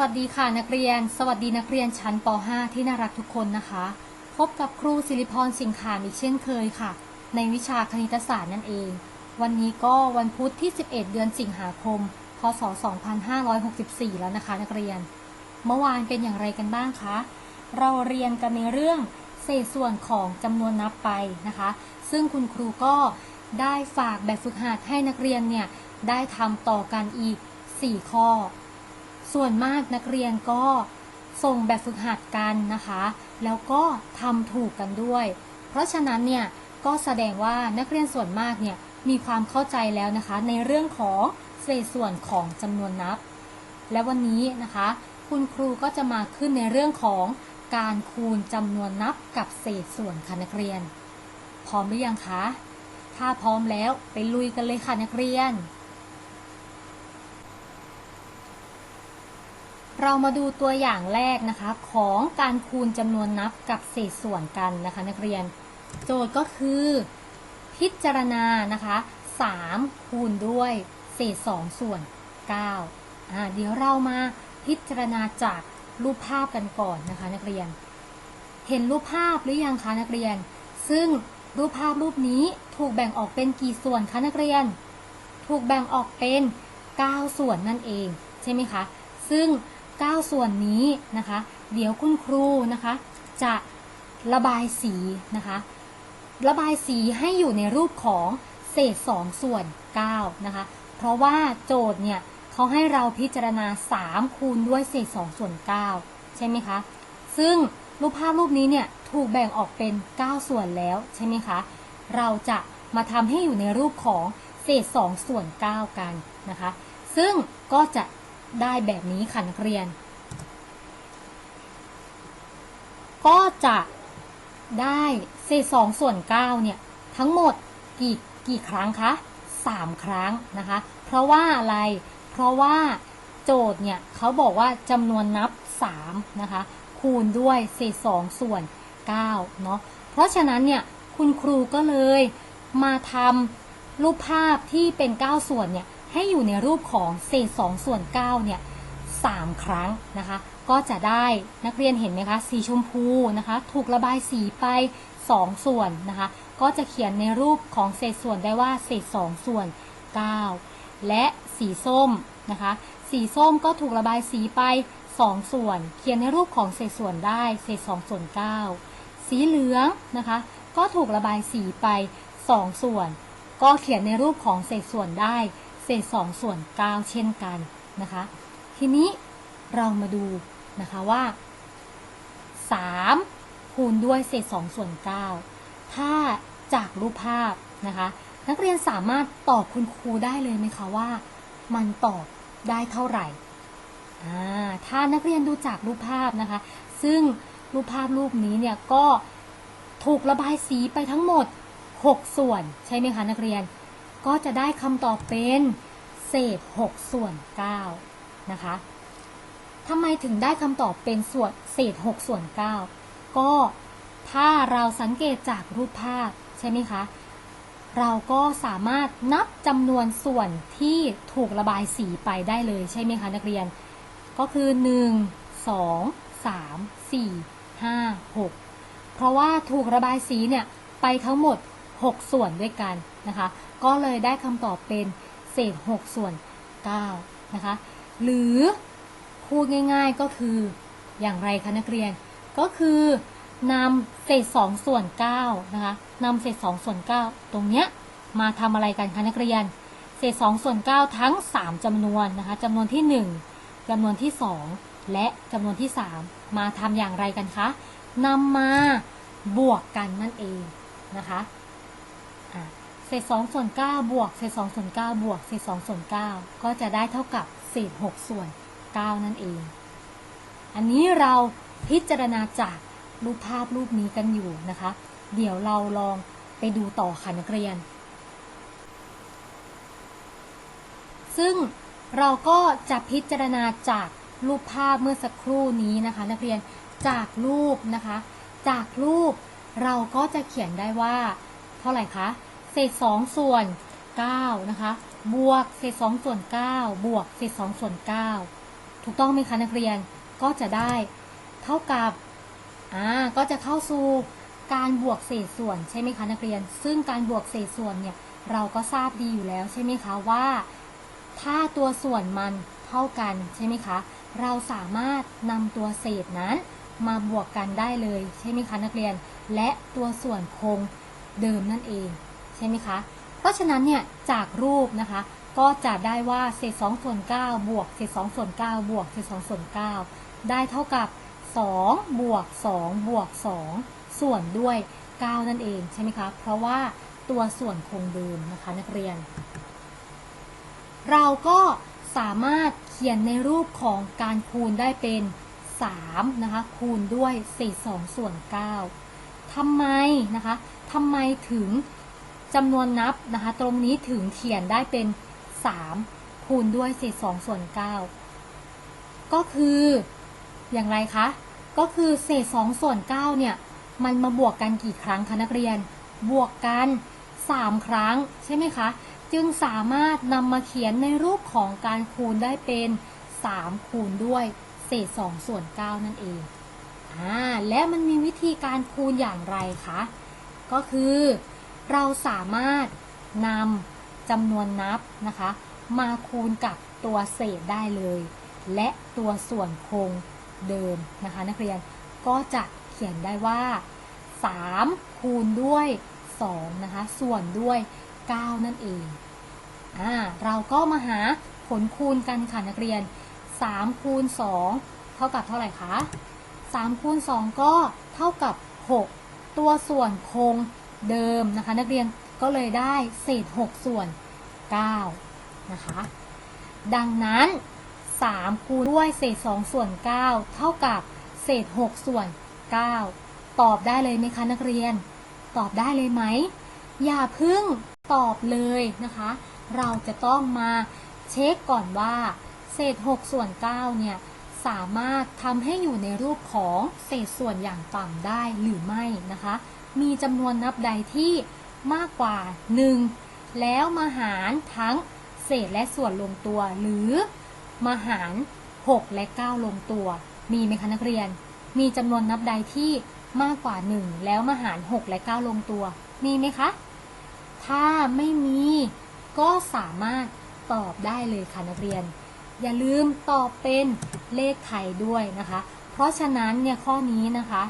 วัสดีค่ะนักเรียน สวัสดีนักเรียนชั้นป .5 ที่น่ารักทุกคนนะคะ พบกับครูศิริพรสิงขามอีกเช่นเคยค่ะ ในวิชาคณิตศาสตร์นั่นเอง วันนี้ก็วันพุธที่ 11 เดือนสิงหาคม พศ 2564 แล้วนะคะ นักเรียน เมื่อวานเป็นอย่างไรกันบ้างคะ เราเรียนกันในเรื่องเศษส่วนของจำนวนนับไปนะคะ ซึ่งคุณครูก็ได้ฝากแบบฝึกหัดให้นักเรียนเนี่ยได้ทำต่อกันอีก 4 ข้อ ส่วนมากนักเรียนก็ส่งแบบฝึกหัดกันนะคะ แล้วก็ทำถูกกันด้วย เพราะฉะนั้นเนี่ยก็แสดงว่านักเรียนส่วนมากเนี่ยมีความเข้าใจแล้วนะคะ ในเรื่องของเศษส่วนของจำนวนนับ และวันนี้นะคะ คุณครูก็จะมาขึ้นในเรื่องของการคูณจำนวนนับกับเศษส่วนค่ะนักเรียน พร้อมหรือยังคะ ถ้าพร้อมแล้วไปลุยกันเลยค่ะนักเรียน เรามาดูตัวอย่างแรกนะคะของการคูณจำนวนนับกับเศษส่วนกันนะคะ นักเรียน โจทย์ก็คือพิจารณานะคะ3คูณด้วยเศษ2ส่วน9อ่าเดี๋ยวเรามาพิจารณาจากรูปภาพกันก่อนนะคะ นักเรียน เห็นรูปภาพหรือยังคะนักเรียน ซึ่งรูปภาพรูปนี้ถูกแบ่งออกเป็นกี่ส่วนคะนักเรียน ถูกแบ่งออกเป็น 9 ส่วนนั่นเอง ใช่ไหมคะ ซึ่ง 9 ส่วนนี้นะคะ เดี๋ยวคุณครูนะคะ จะระบายสีนะคะ ระบายสีให้อยู่ในรูปของเศษ 2 ส่วน 9 นะคะ เพราะว่าโจทย์เนี่ยเขาให้เราพิจารณา 3 คูณด้วยเศษ 2 ส่วน 9 ใช่ไหมคะ ซึ่งรูปภาพรูปนี้เนี่ยถูกแบ่งออกเป็น 9 ส่วนแล้วใช่ไหมคะ เราจะมาทำให้อยู่ในรูปของเศษ 2 ส่วน 9 กันนะคะ ซึ่งก็จะ ได้แบบนี้ค่ะนักเรียน ก็จะได้เศษ2ส่วน9เนี่ยทั้งหมดกี่กี่ครั้งคะ3ครั้งนะคะ เพราะว่าอะไร เพราะว่าโจทย์เนี่ยเขาบอกว่าจำนวนนับ3นะคะคูณด้วยเศษ2ส่วน9เนาะ เพราะฉะนั้นเนี่ยคุณครูก็เลยมาทำรูปภาพที่เป็น 9 ส่วนเนี่ย ให้อยู่ในรูปของเศษ2ส่วน9เนี่ย3ครั้งนะคะ ก็จะได้นักเรียนเห็นไหมคะสีชมพูนะคะ ถูกระบายสีไป 2 ส่วนนะคะ ก็จะเขียนในรูปของเศษส่วนได้ว่าเศษ2ส่วน 9 และสีส้มนะคะ สีส้มก็ถูกระบายสีไป 2 ส่วน เขียนในรูปของเศษส่วนได้เศษ2ส่วน 9 สีเหลืองนะคะ ก็ถูกระบายสีไป 2 ส่วน ก็เขียนในรูปของเศษส่วนได้ เศษ2ส่วน9เช่นกันนะคะ ทีนี้เรามาดูนะคะว่า 3 คูณด้วยเศษ2ส่วน9ถ้าจากรูปภาพนะคะ นักเรียนสามารถตอบคุณครูได้เลยไหมคะว่า มันตอบได้เท่าไหร่ถ้านักเรียนดูจากรูปภาพนะคะ ซึ่งรูปภาพรูปนี้เนี่ยก็ถูกระบายสีไปทั้งหมด 6 ส่วนใช่ไหมคะนักเรียน ก็จะได้คำตอบเป็นเศษ 6 ส่วน 9 นะคะทำไมถึงได้คำตอบเป็นส่วนเศษ 6 ส่วน 9 ก็ถ้าเราสังเกตจากรูปภาพใช่ไหมคะ เราก็สามารถนับจำนวนส่วนที่ถูกระบายสีไปได้เลยใช่ไหมคะนักเรียน ก็คือ 1 2 3 4 5 6 เพราะว่าถูกระบายสีเนี่ย ไปทั้งหมด 6 ส่วนด้วยกันนะคะ ก็เลยได้คำตอบเป็นเศษ 6 ส่วน9นะคะ หรือพูดง่ายๆก็คืออย่างไรคะนักเรียน ก็คือนำเศษ 2 ส่วน9นะคะนำเศษ 2 ส่วน 9 ตรงเนี้ยมาทำอะไรกันคะนักเรียน เศษ 2 ส่วน 9 ทั้ง 3จำนวนนะคะจำนวนที่ 1จำนวนที่ 2 และจำนวนที่ 3 มาทำอย่างไรกันคะนำมาบวกกันนั่นเองนะคะ เศษ2ส่วน9บวกเศษ2ส่วน9บวกเศษ2ส่วน9ก็จะได้เท่ากับเศษ6ส่วน9นั่นเอง อันนี้เราพิจารณาจากรูปภาพรูปนี้กันอยู่นะคะ เดี๋ยวเราลองไปดูต่อค่ะนักเรียน ซึ่งเราก็จะพิจารณาจากรูปภาพเมื่อสักครู่นี้นะคะ นักเรียนจากรูปนะคะ จากรูปเราก็จะเขียนได้ว่า เท่าไหร่คะ เศษ2ส่วน9นะคะ บวกเศษ2ส่วน9บวกเศษ2ส่วน9ถูกต้องไหมคะนักเรียนก็จะได้เท่ากับอ่าก็จะเข้าสู่การบวกเศษส่วนใช่ไหมคะนักเรียน ซึ่งการบวกเศษส่วนเนี่ยเราก็ทราบดีอยู่แล้วใช่ไหมคะว่า ถ้าตัวส่วนมันเท่ากันใช่ไหมคะ เราสามารถนำตัวเศษนั้นมาบวกกันได้เลยใช่ไหมคะนักเรียน และตัวส่วนคงเดิมนั่นเอง ใช่ไหมคะ เพราะฉะนั้นเนี่ยจากรูปนะคะ ก็จะได้ว่าเศษ2ส่วน9บวกเศษ2ส่วน9บวกเศษ2ส่วน9ได้เท่ากับ2บวก2บวก2ส่วนด้วย 9 นั่นเองใช่ไหมคะ เพราะว่าตัวส่วนคงเดิมนะคะนักเรียน เราก็สามารถเขียนในรูปของการคูณได้เป็น 3 นะคะ คูณด้วยเศษ2ส่วน 9ทำไมนะคะทำไมถึง จำนวนนับนะคะ ตรงนี้ถึงเขียนได้เป็น 3 คูณด้วยเศษ2ส่วน 9 ก็คืออย่างไรคะ ก็คือเศษ2ส่วน 9 เนี่ย มันมาบวกกันกี่ครั้งคะนักเรียน บวกกัน 3 ครั้งใช่ไหมคะ จึงสามารถนำมาเขียนในรูปของการคูณได้เป็น 3 คูณด้วยเศษ2ส่วน 9 นั่นเองอ่าและมันมีวิธีการคูณอย่างไรคะ ก็คือ เราสามารถนำจำนวนนับนะคะ มาคูณกับตัวเศษได้เลย และตัวส่วนคงเดิมนะคะ นักเรียนก็จะเขียนได้ว่า 3 คูณด้วย 2 นะคะ ส่วนด้วย 9 นั่นเองอ่าเราก็มาหาผลคูณกันค่ะ นักเรียน 3 คูณ 2 เท่ากับเท่าไหร่คะ 3 คูณ 2 ก็เท่ากับ 6 ตัวส่วนคง เดิมนะคะ นักเรียนก็เลยได้เศษ 6 ส่วน9นะคะดังนั้น 3 คูณด้วยเศษ 2 ส่วน 9 เท่ากับเศษ 6 ส่วน 9 ตอบได้เลยไหมคะนักเรียน ตอบได้เลยไหม อย่าพึ่งตอบเลยนะคะ เราจะต้องมาเช็คก่อนว่า เศษ 6 ส่วน 9 เนี่ย สามารถทำให้อยู่ในรูปของเศษส่วนอย่างต่ำได้หรือไม่นะคะ มีจำนวนนับใดที่มากกว่า 1 แล้วมาหารทั้งเศษและส่วนลงตัว หรือมาหาร 6 และ 9 ลงตัว มีไหมคะนักเรียน มีจำนวนนับใดที่มากกว่า 1 แล้วมาหาร 6 และ 9 ลงตัว มีไหมคะ ถ้าไม่มีก็สามารถตอบได้เลยค่ะนักเรียน อย่าลืมตอบเป็นเลขไทยด้วยนะคะ เพราะฉะนั้นเนี่ยข้อนี้นะคะ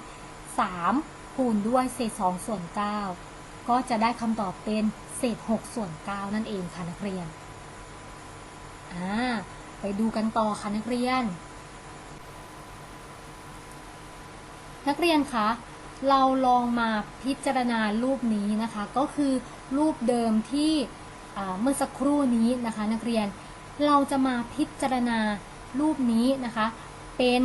3 คูณด้วยเศษ 2 ส่วน 9 ก็จะได้คำตอบเป็นเศษ 6 ส่วน 9 นั่นเองค่ะนักเรียน อ่า ไปดูกันต่อค่ะนักเรียน นักเรียนคะ เราลองมาพิจารณารูปนี้นะคะ ก็คือรูปเดิมที่เมื่อสักครู่นี้นะคะ นักเรียน เราจะมาพิจารณารูปนี้นะคะ เป็น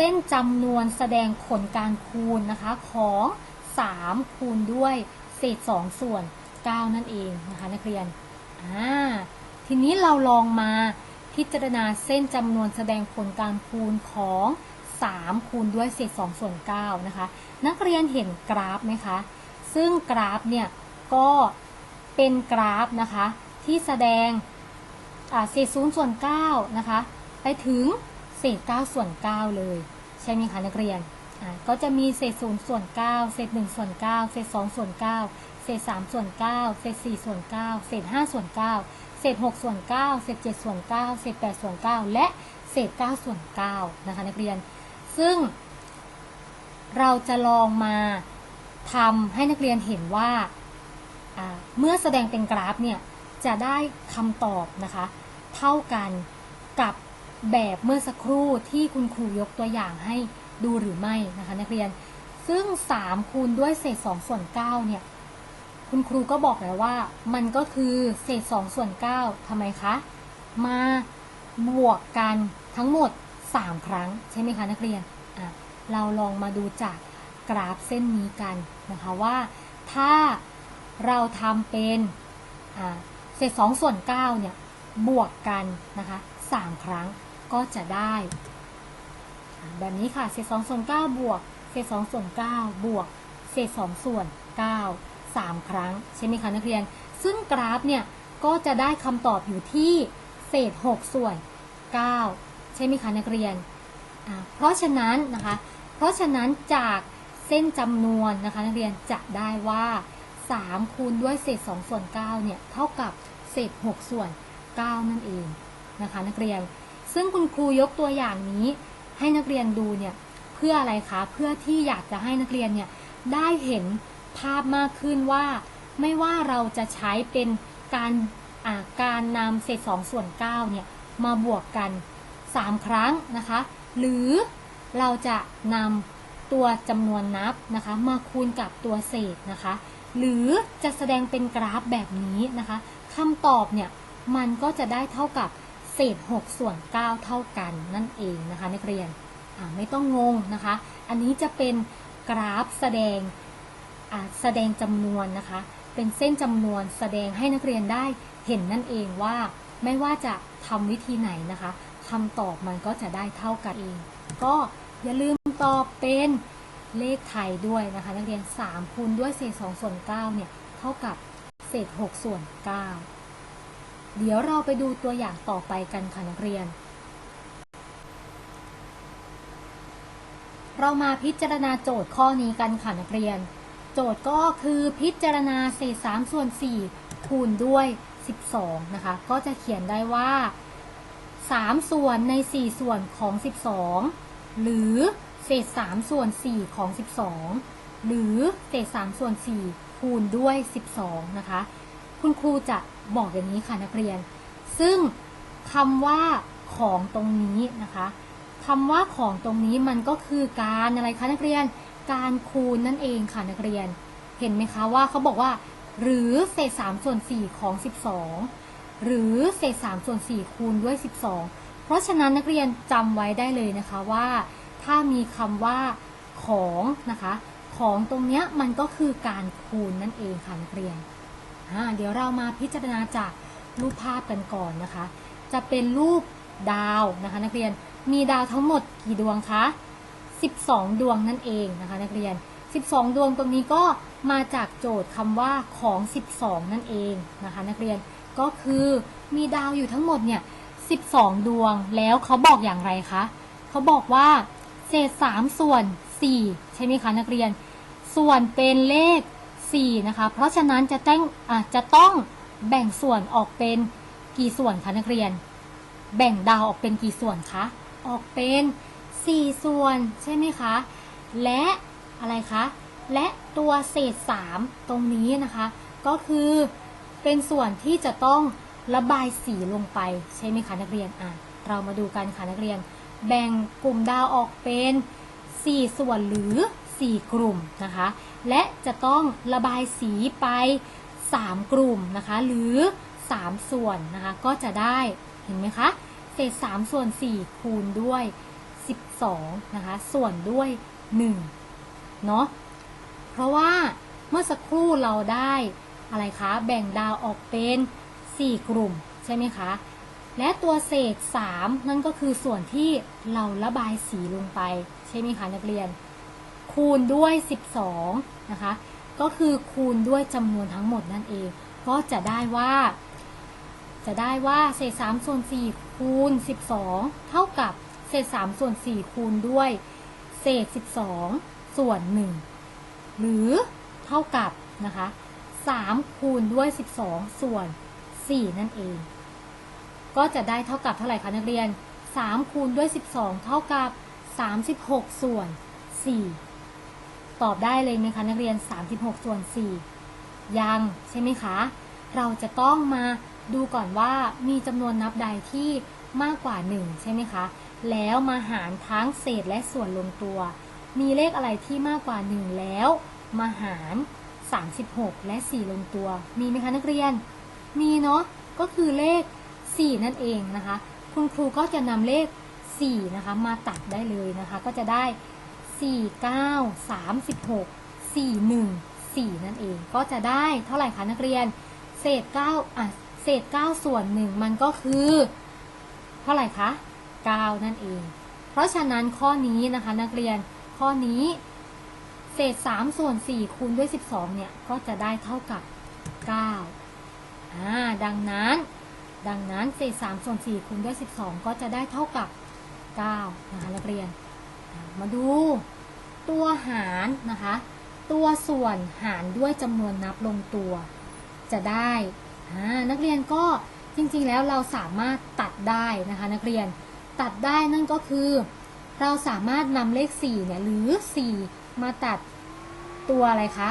เส้นจำนวนแสดงผลการคูณนะคะของ 3 คูณด้วยเศษ 2 ส่วน 9 นั่นเองนะคะนักเรียนอ่าทีนี้เราลองมาพิจารณาเส้นจำนวนแสดงผลการคูณของ 3 คูณด้วยเศษ 2 ส่วน 9 นะคะ นักเรียนเห็นกราฟไหมคะ ซึ่งกราฟเนี่ยก็เป็นกราฟนะคะที่แสดงเศษ 0 ส่วน 9 นะคะ ไปถึงเศษ 9 ส่วน 9 เลย ใช่ไหมคะนักเรียนก็จะมีเศษ0ส่วน9เศษ1ส่วน9เศษ2ส่วน9เศษ3ส่วน9เศษ4ส่วน9เศษ5ส่วน9เศษ6ส่วน9เศษ7ส่วน9เศษ8ส่วน9และเศษ9ส่วน9นะคะนักเรียน ซึ่ง เราจะลองมาทำให้นักเรียนเห็นว่า เมื่อแสดงเป็นกราฟเนี่ยจะได้คำตอบนะคะ เท่ากันกับ แบบเมื่อสักครู่ที่คุณครูยกตัวอย่างให้ดูหรือไม่นะคะนักเรียน ซึ่ง 3 คูณด้วยเศษ2ส่วน9เนี่ย คุณครูก็บอกแล้วว่า มันก็คือเศษ2ส่วน9ทำไมคะ มาบวกกันทั้งหมด 3 ครั้ง ใช่ไหมคะนักเรียน เราลองมาดูจากกราฟเส้นนี้กันนะคะว่า ถ้าเราทำเป็นเศษ2ส่วน9เนี่ย บวกกันนะคะ3ครั้ง ก็จะได้ แบบนี้ค่ะ เศษ2ส่วน9บวก เศษ2ส่วน9บวก เศษ2ส่วน9 3ครั้ง ใช่ไหมคะนักเรียน ซึ่งกราฟเนี่ย ก็จะได้คำตอบอยู่ที่เศษ6ส่วน9ใช่ไหมคะนักเรียน เพราะฉะนั้นนะคะ เพราะฉะนั้นจากเส้นจำนวนนะคะนักเรียนจะได้ว่า 3 คูณด้วยเศษ 2 ส่วน 9 เนี่ย เท่ากับเศษ 6 ส่วน 9 นั่นเองนะคะนักเรียน ซึ่งคุณครูยกตัวอย่างนี้ ให้นักเรียนดูเนี่ยเพื่ออะไรคะ เพื่อที่อยากจะให้นักเรียนเนี่ยได้เห็นภาพมากขึ้นว่า ไม่ว่าเราจะใช้เป็นการาการนำเศษ2ส่วน9เนี่ยมาบวกกัน 3 ครั้งนะคะ หรือเราจะนำตัวจำนวนนับนะคะมาคูณกับตัวเศษนะคะ หรือจะแสดงเป็นกราฟแบบนี้นะคะคำตอบเนี่ยมันก็จะได้เท่ากับ เศษ 6 ส่วน 9 เท่ากันนั่นเองนะคะนักเรียนไม่ต้องงงนะคะ อันนี้จะเป็นกราฟแสดงแสดงจำนวนนะคะ เป็นเส้นจำนวนแสดงให้นักเรียนได้เห็นนั่นเองว่าไม่ว่าจะทำวิธีไหนนะคะคำตอบมันก็จะได้เท่ากันเอง ก็อย่าลืมตอบเป็นเลขไทยด้วยนะคะ นักเรียน3คูณด้วยเศษ2ส่วน9เนี่ยเท่ากับเศษ 6 ส่วน 9 เดี๋ยวเราไปดูตัวอย่างต่อไปกันค่ะนักเรียน เรามาพิจารณาโจทย์ข้อนี้กันค่ะนักเรียน โจทย์ก็คือพิจารณาเศษ3ส่วน4คูณด้วย 12 นะคะ ก็จะเขียนได้ว่า 3 ส่วนใน 4 ส่วนของ 12 หรือเศษ3ส่วน4ของ 12 หรือเศษ3ส่วน4คูณด้วย 12 นะคะ คุณครูจะบอกอย่างนี้ค่ะนักเรียน ซึ่งคำว่าของตรงนี้นะคะคำว่าของตรงนี้มันก็คือการอะไรคะนักเรียน การคูณนั่นเองค่ะนักเรียน เห็นไหมคะว่าเขาบอกว่า หรือเศษ3ส่วน4ของ12หรือเศษ3ส่วน4คูณด้วย12เพราะฉะนั้นนักเรียนจำไว้ได้เลยนะคะว่า ถ้ามีคำว่าของนะคะ ของตรงเนี้ยมันก็คือการคูณนั่นเองค่ะนักเรียน เดี๋ยวเรามาพิจารณาจากรูปภาพกันก่อนนะคะ จะเป็นรูปดาวนะคะนักเรียน มีดาวทั้งหมดกี่ดวงคะ 12 ดวงนั่นเองนะคะนักเรียน 12 ดวงตรงนี้ก็มาจากโจทย์คำว่าของ 12 นั่นเองนะคะนักเรียน ก็คือมีดาวอยู่ทั้งหมดเนี่ย 12 ดวง แล้วเขาบอกอย่างไรคะ เขาบอกว่าเศษ 3 ส่วน 4 ใช่ไหมคะนักเรียน ส่วนเป็นเลข 4 นะคะ เพราะฉะนั้นจะต้องอะจะต้องแบ่งส่วนออกเป็นกี่ส่วนคะนักเรียน แบ่งดาวออกเป็นกี่ส่วนคะ ออกเป็น 4 ส่วนใช่ไหมคะ และอะไรคะ และตัวเศษ 3 ตรงนี้นะคะ ก็คือเป็นส่วนที่จะต้องระบายสีลงไปใช่ไหมคะนักเรียน อะ เรามาดูกันค่ะนักเรียน แบ่งกลุ่มดาวออกเป็น 4 ส่วนหรือ 4 กลุ่มนะคะ และจะต้องระบายสีไป 3 กลุ่มนะคะ หรือ 3 ส่วนนะคะ ก็จะได้เห็นไหมคะ เศษ 3 ส่วน 4 คูณด้วย 12 นะคะ ส่วนด้วย 1 เนาะเพราะว่าเมื่อสักครู่เราได้อะไรคะ แบ่งดาวออกเป็น 4 กลุ่มใช่ไหมคะ และตัวเศษ 3 นั่นก็คือส่วนที่เราระบายสีลงไป ใช่ไหมคะนักเรียน คูณด้วย 12 นะคะ ก็คือคูณด้วยจำนวนทั้งหมดนั่นเอง ก็จะได้ว่า จะได้ว่าเศษ3ส่วน4คูณ 12 เท่ากับเศษ3ส่วน4คูณด้วย เศษ 12 ส่วน 1 หรือเท่ากับนะคะ3คูณด้วย 12 ส่วน 4 นั่นเอง ก็จะได้เท่ากับเท่าไหร่คะนักเรียน3คูณด้วย 12 เท่ากับ 36 ส่วน4 ตอบได้เลยไหมคะนักเรียน 36 ส่วน 4 ยังใช่ไหมคะ เราจะต้องมาดูก่อนว่ามีจำนวนนับใดที่มากกว่า 1 ใช่ไหมคะ แล้วมาหารทั้งเศษและส่วนลงตัว มีเลขอะไรที่มากกว่า 1 แล้ว มาหาร 36 และ 4 ลงตัว มีไหมคะนักเรียน มีเนาะ ก็คือเลข 4 นั่นเองนะคะ คุณครูก็จะนำเลข 4 นะคะ มาตัดได้เลยนะคะ ก็จะได้ 4 9 36 4 1 4 นั่นเอง ก็จะได้เท่าไหร่คะนักเรียน เศษ9อะเศษ 9 ส่วน 1 มันก็คือ เท่าไหร่คะ 9 นั่นเอง เพราะฉะนั้นข้อนี้นะคะนักเรียนข้อนี้ เศษ 3 ส่วน 4 คูณด้วย 12 เนี่ย ก็จะได้เท่ากับ 9 อ่า ดังนั้น ดังนั้นเศษ 3 ส่วน 4 คูณด้วย 12 ก็จะได้เท่ากับ 9 นะคะนักเรียน มาดู ตัวหารนะคะ ตัวส่วนหารด้วยจำนวนนับลงตัว จะได้นักเรียนก็จริงๆแล้วเราสามารถตัดได้นะคะ นักเรียนตัดได้นั่นก็คือ เราสามารถนำเลข4เนี่ยหรือ 4 มาตัดตัวอะไรคะ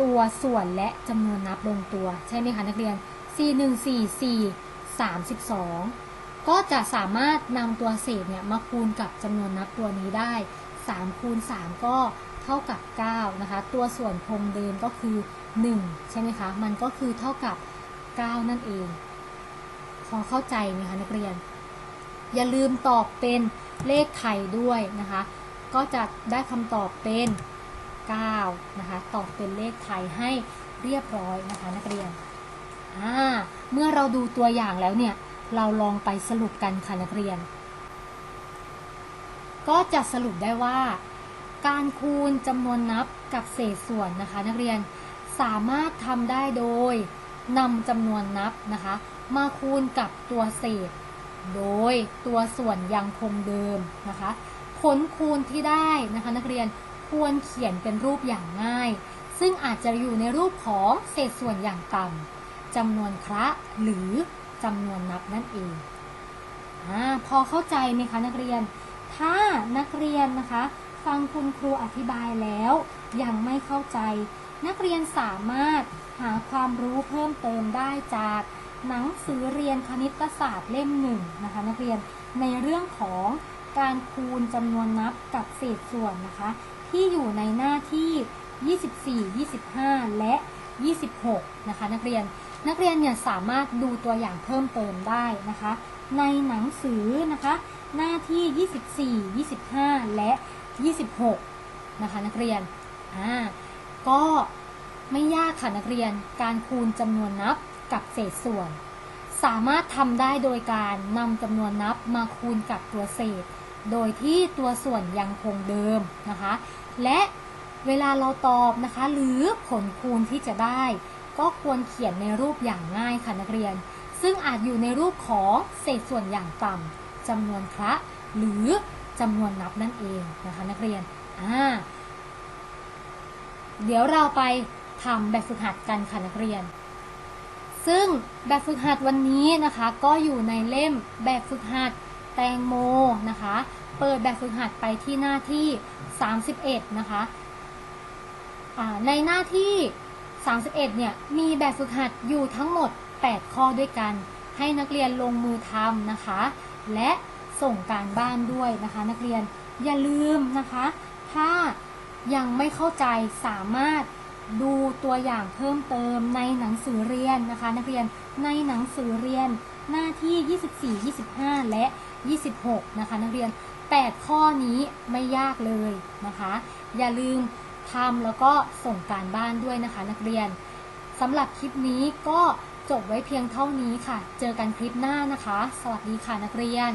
ตัวส่วนและจำนวนนับลงตัว ใช่ไหมคะนักเรียน 4 1 4 4 32 ก็จะสามารถนำตัวเศษเนี่ยมาคูณกับจำนวนนับตัวนี้ได้ 3 คูณ 3 ก็เท่ากับ 9 นะคะ ตัวส่วนคงเดิมก็คือ 1 ใช่ไหมคะ มันก็คือเท่ากับ 9 นั่นเอง พอเข้าใจไหมคะนักเรียน อย่าลืมตอบเป็นเลขไทยด้วยนะคะ ก็จะได้คำตอบเป็น 9 นะคะ ตอบเป็นเลขไทยให้เรียบร้อยนะคะนักเรียนอ่าเมื่อเราดูตัวอย่างแล้วเนี่ย เราลองไปสรุปกันค่ะนักเรียน ก็จะสรุปได้ว่า การคูณจำนวนนับกับเศษส่วนนะคะ นักเรียนสามารถทำได้โดยนำจำนวนนับนะคะ มาคูณกับตัวเศษ โดยตัวส่วนยังคงเดิมนะคะผลคูณที่ได้นะคะ นักเรียนควรเขียนเป็นรูปอย่างง่าย ซึ่งอาจจะอยู่ในรูปของเศษส่วนอย่างต่ำจำนวนคระหรือ จำนวนนับนั่นเองอพอเข้าใจไหมคะนักเรียน ถ้านักเรียนนะคะ ฟังคุณครูอธิบายแล้ว ยังไม่เข้าใจ นักเรียนสามารถหาความรู้เพิ่มเติมได้จากหนังสือเรียนคณิตศาสตร์เล่มหนึ่งนะคะนักเรียนในเรื่องของการคูณจำนวนนับกับเศษส่วนนะคะ ที่อยู่ในหน้าที่ 24 25 และ 26 นะคะนักเรียน นักเรียนเนี่ยสามารถดูตัวอย่างเพิ่มเติมได้นะคะ ในหนังสือนะคะ หน้าที่ 24 25 และ 26 นะคะ นักเรียนอ่าก็ไม่ยากค่ะนักเรียนการคูณจำนวนนับกับเศษส่วน สามารถทำได้โดยการนำจำนวนนับมาคูณกับตัวเศษ โดยที่ตัวส่วนยังคงเดิมนะคะ และเวลาเราตอบนะคะ หรือผลคูณที่จะได้ ก็ควรเขียนในรูปอย่างง่ายค่ะนักเรียน ซึ่งอาจอยู่ในรูปของเศษส่วนอย่างต่ำจำนวนคระหรือจำนวนนับนั่นเองนะคะนักเรียนอ่าเดี๋ยวเราไปทำแบบฝึกหัดกันค่ะนักเรียน ซึ่งแบบฝึกหัดวันนี้นะคะ ก็อยู่ในเล่มแบบฝึกหัดแตงโมนะคะ เปิดแบบฝึกหัดไปที่หน้าที่ 31 นะคะในหน้าที่ 31 เนี่ยมีแบบฝึกหัดอยู่ทั้งหมด 8 ข้อด้วยกัน ให้นักเรียนลงมือทำนะคะ และส่งการบ้านด้วยนะคะ นักเรียนอย่าลืมนะคะ ถ้ายังไม่เข้าใจสามารถดูตัวอย่างเพิ่มเติมในหนังสือเรียนนะคะ นักเรียนในหนังสือเรียนหน้าที่ 24 25 และ 26 นะคะ นักเรียน 8 ข้อนี้ไม่ยากเลยนะคะ อย่าลืม ทำแล้วก็ส่งการบ้านด้วยนะคะ นักเรียนสำหรับคลิปนี้ก็จบไว้เพียงเท่านี้ค่ะ เจอกันคลิปหน้านะคะ สวัสดีค่ะนักเรียน